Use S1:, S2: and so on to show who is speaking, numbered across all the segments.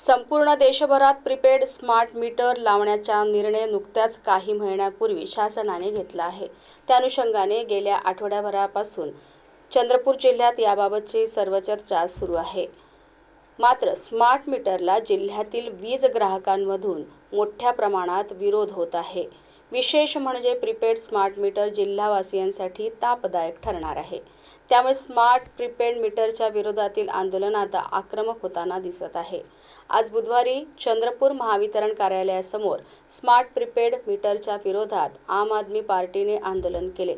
S1: संपूर्ण देशभरात prepaid smart metre लावण्याचा निर्णय नुकत्याच काही महिन्यापूर्वी शासनाने घेतला आहे. त्या अनुषंगाने गेल्या आठवड्याभरापासून चंद्रपूर जिल्ह्यात याबाबतची सर्व चर्चा सुरू आहे. मात्र स्मार्ट मीटरला जिल्ह्यातील वीज ग्राहकांमधून मोठ्या प्रमाणात विरोध होत आहे. विशेष म्हणजे प्रीपेड स्मार्ट मीटर जिल्हावासियांसाठी तापदायक ठरणार आहे. त्यामुळे स्मार्ट प्रीपेड मीटरच्या विरोधातील आंदोलन आता आक्रमक होताना दिसत आहे. आज बुधवारी चंद्रपूर महावितरण कार्यालयासमोर स्मार्ट प्रीपेड मीटरच्या विरोधात आम आदमी पार्टीने आंदोलन केले.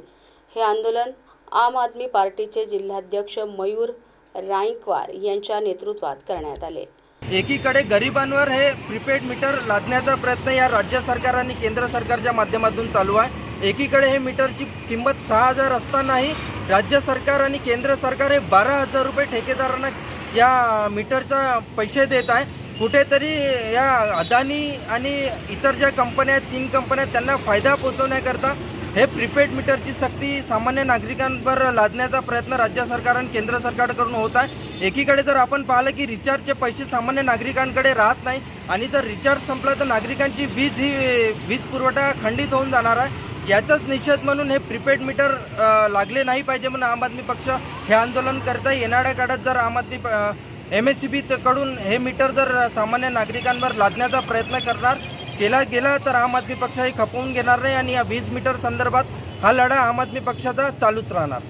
S1: हे आंदोलन आम आदमी पार्टीचे जिल्हाध्यक्ष मयूर राईकवार यांच्या नेतृत्वात करण्यात आले.
S2: एकीकडे गरिबांवर हे प्रीपेड मीटर लादण्याचा प्रयत्न या राज्य सरकार आणि केंद्र सरकारच्या माध्यमातून चालू आहे. एकीकडे हे मीटरची किंमत सहा हजार असतानाही राज्य सरकार आणि केंद्र सरकार हे बारा हजार रुपये ठेकेदारांना या मीटरचा पैसे देत आहे. कुठेतरी या अदानी आणि इतर ज्या कंपन्या आहेत तीन कंपन्या आहेत, त्यांना फायदा पोचवण्याकरता हे प्रीपेड मीटरची सक्ती सामान्य नागरिकांवर लादण्याचा प्रयत्न राज्य सरकार आणि केंद्र सरकारकडून होत आहे. एकीकडे जर आपण पाहिलं की रिचार्जचे पैसे सामान्य नागरिकांकडे राहत नाही आणि जर रिचार्ज संपला तर नागरिकांची वीज ही वीज पुरवठा खंडित होऊन जाणार आहे. याचाच निषेध म्हणून हे प्रीपेड मीटर लागले नाही पाहिजे म्हणून आम आदमी पक्ष हे आंदोलन करता येणाऱ्या काळात जर आम आदमी एम एस सी बीकडून हे मीटर जर सामान्य नागरिकांवर लादण्याचा प्रयत्न करणार केला गेला तर आम आदमी पक्ष हे खपवून घेणार नाही आणि या वीज मीटर संदर्भात हा लढा आम आदमी पक्षाचा चालूच राहणार.